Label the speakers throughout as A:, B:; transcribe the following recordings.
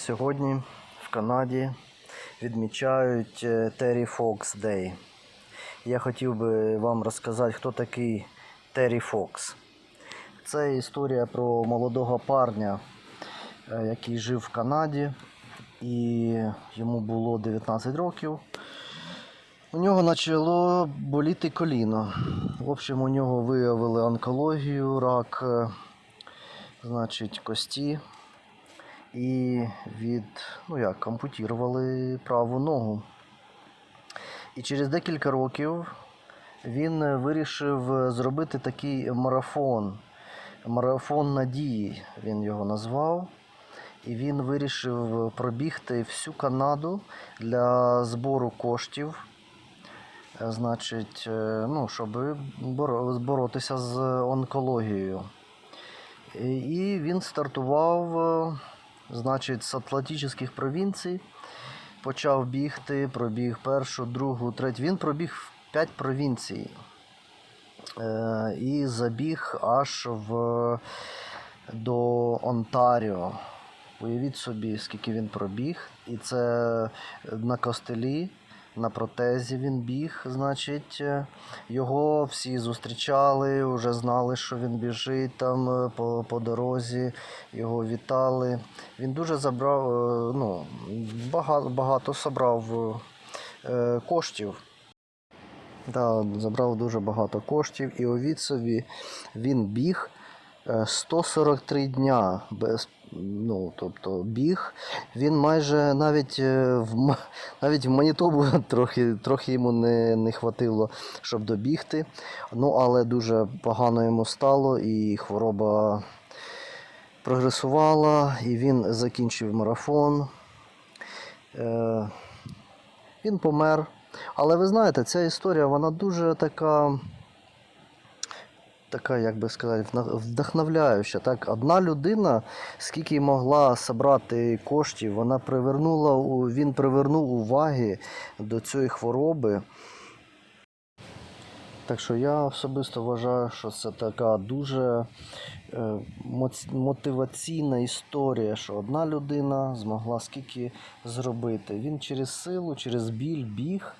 A: Сьогодні в Канаді відмічають е, Terry Fox Day. Я хотів би вам розказати, хто такий Террі Фокс. Це історія про молодого парня, е, який жив в Канаді, і йому було 19 років. У нього почало боліти коліно. В общем, у нього виявили онкологію, рак, е, значить, кості. І від, ну як, ампутували праву ногу. І через декілька років він е, вирішив е, зробити такий марафон. Марафон надії він його назвав. І він вирішив пробігти всю Канаду для збору коштів. Е, Значить, е, ну, щоб боротися з онкологією. І- І він стартував, е, значить, з Атлантичних провінцій. Почав бігти, пробіг першу, другу, третю. Він пробіг 5 провінцій. Е, І забіг аж в, до Онтаріо. Уявіть собі, скільки він пробіг. І це на костелі, на протезі він біг. Значить, е, його всі зустрічали, вже знали, що він біжить там е, по, по дорозі, його вітали. Він дуже забрав, е, ну, багато, багато собрав коштів. Да, забрав дуже багато коштів і собі, він біг 143 дня без. Ну, тобто біг, він майже навіть е, в, навіть в Манітобу трохи, трохи йому не, не хватило, щоб добігти. Ну, але дуже погано йому стало, і хвороба прогресувала, і він закінчив марафон. Е, він помер. Але ви знаєте, ця історія вона дуже така, така, як би сказати, вдохновляюча. Так? Одна людина, скільки могла зібрати коштів, вона привернула, він привернув уваги до цієї хвороби. Так що я особисто вважаю, що це така дуже е, мотиваційна історія, що одна людина змогла скільки зробити. Він через силу, через біль біг,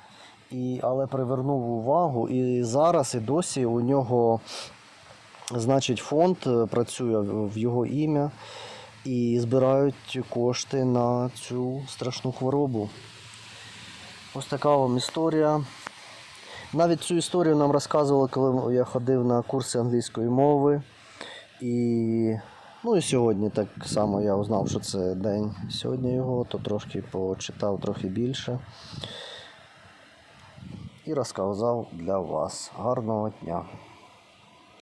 A: і, але привернув увагу. І зараз і досі у нього, значить, фонд е, працює в його ім'я і збирають кошти на цю страшну хворобу. Ось така вам історія. Навіть цю історію нам розказували, коли я ходив на курси англійської мови. І, ну, і сьогодні так само я узнав, що це день сьогодні його, то трошки почитав трохи більше. І розказав для вас. Гарного дня!